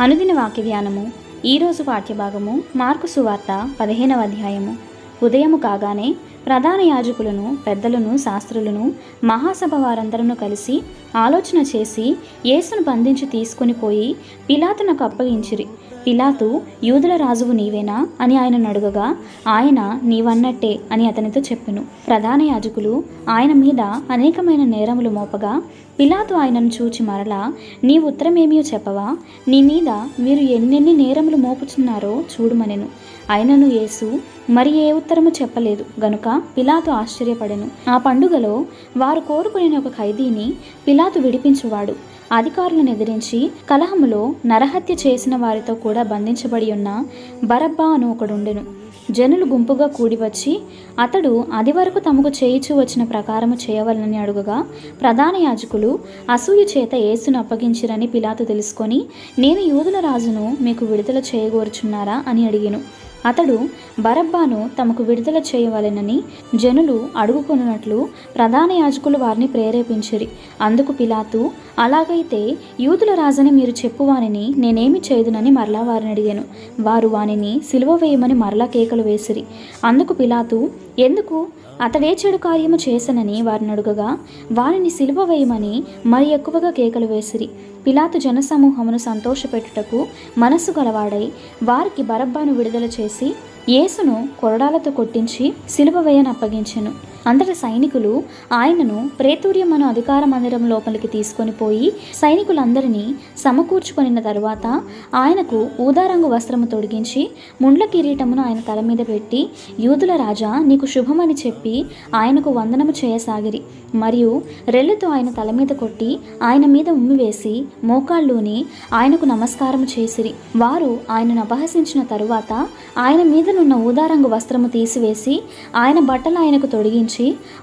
అనుదిన వాక్య ధ్యానము ఈరోజు పాఠ్యభాగము మార్కు సువార్త పదిహేనవ అధ్యాయము. ఉదయము కాగానే ప్రధాన యాజకులను పెద్దలను శాస్త్రులను మహాసభ వారందరూ కలిసి ఆలోచన చేసి యేసును బంధించి తీసుకుని పోయి పిలాతునకు అప్పగించిరి. పిలాతు యూదుల రాజువు నీవేనా అని ఆయనను అడుగగా ఆయన నీవన్నట్టే అని అతనితో చెప్పెను. ప్రధాన యాజకులు ఆయన మీద అనేకమైన నేరములు మోపగా పిలాతు ఆయనను చూచి మరలా నీ ఉత్తరమేమియో చెప్పవా? నీ మీద మీరు ఎన్నెన్ని నేరములు మోపుచున్నారో చూడుమనెను. ఆయనను యేసు మరి ఏ ఉత్తరము చెప్పలేదు. గనుక పిలాతు ఆశ్చర్యపడెను. ఆ పండుగలో వారు కోరుకునే ఒక ఖైదీని పిలాతు విడిపించువాడు. అధికారులను ఎదిరించి కలహములో నరహత్య చేసిన వారితో కూడా బంధించబడి ఉన్న బరబ్బా అను ఒకడుండెను. జనులు గుంపుగా కూడి వచ్చి అతడు అది వరకు తమకు చేయిచు వచ్చిన ప్రకారము చేయవలనని అడుగగా ప్రధాన యాజకులు అసూయ చేత యేసును అప్పగించిరని పిలాతు తెలుసుకొని నేను యూదుల రాజును మీకు విడుదల చేయగోరుచున్నారా అని అడిగాను. అతడు బరబ్బాను తమకు విడుదల చేయవలెనని జనులు అడుగుకొనున్నట్లు ప్రధాన యాజకులు వారిని ప్రేరేపించిరి. అందుకు పిలాతు అలాగైతే యూదుల రాజని మీరు చెప్పువానిని నేనేమి చేయదునని మరలా వారిని అడిగాను. వారు వానిని సిలువ వేయమని మరలా కేకలు వేసిరి. అందుకు పిలాతు ఎందుకు? అతడే చెడు కార్యము చేసనని వారిని అడుగగా వారిని సిలువ వేయమని మరి ఎక్కువగా కేకలు వేసిరి. పిలాతు జనసమూహమును సంతోషపెట్టుటకు మనస్సు గలవాడై వారికి బరబ్బాను విడుదల చేసి యేసును కొరడాలతో కొట్టించి సిలువ వేయను అప్పగించెను అంతట సైనికులు ఆయనను ప్రేతూర్యం అను అధికార మందిరం లోపలికి తీసుకొని పోయి సైనికులందరినీ సమకూర్చుకొనిన తరువాత ఆయనకు ఊదారంగు వస్త్రము తొడిగించి ముండ్ల కిరీటమును ఆయన తల మీద పెట్టి యూదుల రాజా నీకు శుభమని చెప్పి ఆయనకు వందనము చేయసాగిరి. మరియు రెల్లుతో ఆయన తల మీద కొట్టి ఆయన మీద ఉమ్మి వేసి మోకాళ్ళుని ఆయనకు నమస్కారం చేసిరి. వారు ఆయనను అపహసించిన తరువాత ఆయన మీదనున్న ఊదారంగు వస్త్రము తీసివేసి ఆయన బట్టలు ఆయనకు తొడిగించి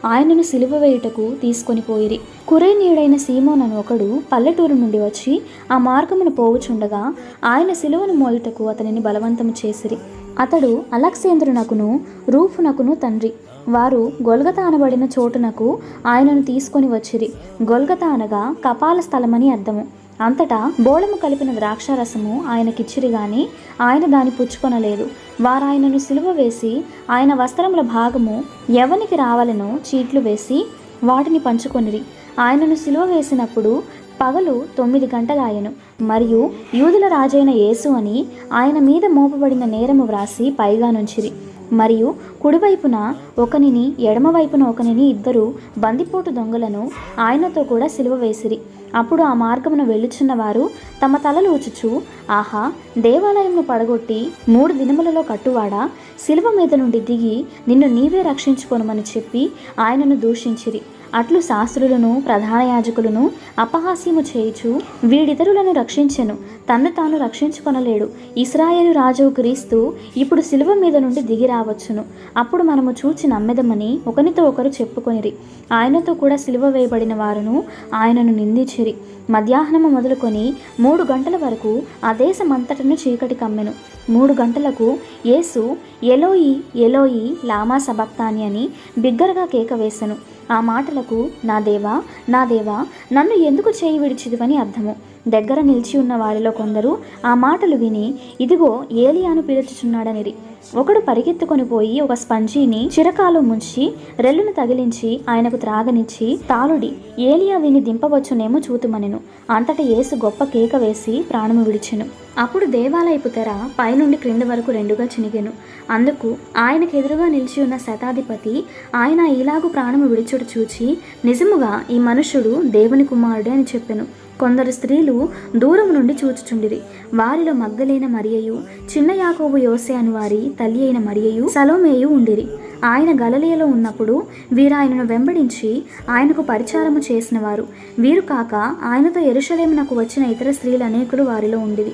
ఆయనను సిలువ వేయుటకు తీసుకొని పోయిరి. కురేనీయుడైన సీమోన్ అని ఒకడు పల్లెటూరు నుండి వచ్చి ఆ మార్గమును పోవుచుండగా ఆయన సిలువను మోయుటకు అతనిని బలవంతము చేసిరి. అతడు అలక్సేంద్రునకును రూఫునకును తండ్రి. వారు గొల్గత అనబడిన చోటునకు ఆయనను తీసుకొని వచ్చిరి. గొల్గత అనగా కపాల స్థలమని అర్థము. అంతటా బోళము కలిపిన ద్రాక్షారసము ఆయనకిచ్చిరి గాని ఆయన దాని పుచ్చుకొనలేదు. వారాయనను సిలువ వేసి ఆయన వస్త్రముల భాగము ఎవనికి రావాలనో చీట్లు వేసి వాటిని పంచుకొనిరి. ఆయనను సిలువ వేసినప్పుడు పగలు తొమ్మిది గంటలాయను. మరియు యూదుల రాజైన యేసు అని ఆయన మీద మోపబడిన నేరము వ్రాసి పైగా నుంచిరి. మరియు కుడివైపున ఒకనిని ఎడమవైపున ఒకనిని ఇద్దరు బందిపోటు దొంగలను ఆయనతో కూడా సిలువ వేసిరి. అప్పుడు ఆ మార్గమును వెళ్ళుచున్న వారు తమ తలలు ఊచుచు ఆహా దేవాలయంను పడగొట్టి మూడు దినములలో కట్టువాడా? శిలువ మీద నుండి దిగి నిన్ను నీవే రక్షించుకొనమని చెప్పి ఆయనను దూషించిరి. అట్లు శాస్త్రులను ప్రధాన యాజకులను అపహాస్యము చేయుచు వీడితరులను రక్షించెను. తన్ను తాను రక్షించుకొనలేడు. ఇస్రాయేలు రాజు క్రీస్తు ఇప్పుడు శిలువ మీద నుండి దిగి రావచ్చును. అప్పుడు మనము చూచి నమ్మెదమని ఒకనితో ఒకరు చెప్పుకొనిరి. ఆయనతో కూడా శిలువ వేయబడిన వారును ఆయనను నిందించిరి. మధ్యాహ్నము మొదలుకొని మూడు గంటల వరకు ఆ దేశమంతటను చీకటి కమ్మెను. మూడు గంటలకు యేసు ఎలోయి ఎలోయి లామా సబక్తాని అని బిగ్గరగా కేక వేసెను. ఆ మాటలకు నా దేవా నా దేవా నన్ను ఎందుకు చేయి విడిచిదివని అర్థము? దగ్గర నిలిచి ఉన్న వారిలో కొందరు ఆ మాటలు విని ఇదిగో ఏలియాను పిలుచుచున్నాడనిరి. ఒకడు పరిగెత్తుకొని పోయి ఒక స్పంజీని చిరకాలు ముంచి రెల్లును తగిలించి ఆయనకు త్రాగనిచ్చి తాలుడి ఏలియా విని దింపవచ్చునేమో చూతుమనెను. అంతట ఏసు గొప్ప కేక వేసి ప్రాణము విడిచెను. అప్పుడు దేవాలయపు తెర పైనుండి క్రింద వరకు రెండుగా చినిగెను. అందుకు ఆయనకు ఎదురుగా నిలిచి ఉన్న శతాధిపతి ఆయన ఇలాగు ప్రాణము విడిచుడు చూచి నిజముగా ఈ మనుషుడు దేవుని కుమారుడే అని చెప్పెను. కొందరు స్త్రీలు దూరం నుండి చూచుచుండిరి. వారిలో మగ్గలైన మరియయు చిన్న యాకోబు యోసే అని వారి తల్లి అయిన మరియయు సలోమేయు ఉండిరి. ఆయన గలలియలో ఉన్నప్పుడు వీరాయనను వెంబడించి ఆయనకు పరిచారము చేసిన వారు. వీరు కాక ఆయనతో ఎరుషలేమునకు వచ్చిన ఇతర స్త్రీలు అనేకులు వారిలో ఉండిరి.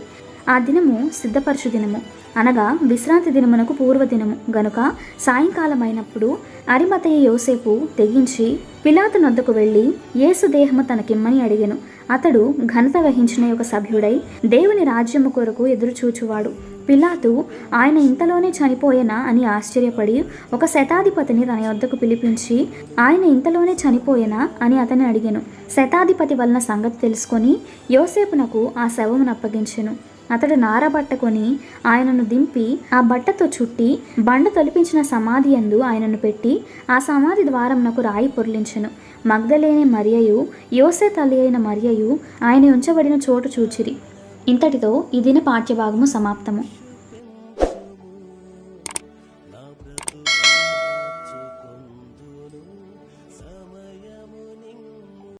ఆ దినము సిద్ధపరచు దినము. అనగా విశ్రాంతి దినమునకు పూర్వదినము గనుక సాయంకాలం అయినప్పుడు అరిమతయ్య యోసేపు తెగించి పిలాతు నొద్దకు వెళ్ళి యేసు దేహము తనకిమ్మని అడిగెను. అతడు ఘనత వహించిన ఒక సభ్యుడై దేవుని రాజ్యము కొరకు ఎదురుచూచువాడు. పిలాతు ఆయన ఇంతలోనే చనిపోయేనా? అని ఆశ్చర్యపడి ఒక శతాధిపతిని తన వద్దకు పిలిపించి ఆయన ఇంతలోనే చనిపోయేనా? అని అతని అడిగాను. శతాధిపతి వలన సంగతి తెలుసుకొని యోసేపునకు ఆ శవమును అప్పగించెను. అతడు నార బట్ట ఆయనను దింపి ఆ బట్టతో చుట్టి బండ తొలిపించిన సమాధి యందు ఆయనను పెట్టి ఆ సమాధి ద్వారంనకు రాయి పొర్లించెను. మగ్ధలేని మరియయు యోసే తల్లి అయిన మరియయు ఆయన ఉంచబడిన చోటు చూచిరి. ఇంతటితో ఈ దిన పాఠ్యభాగము సమాప్తము.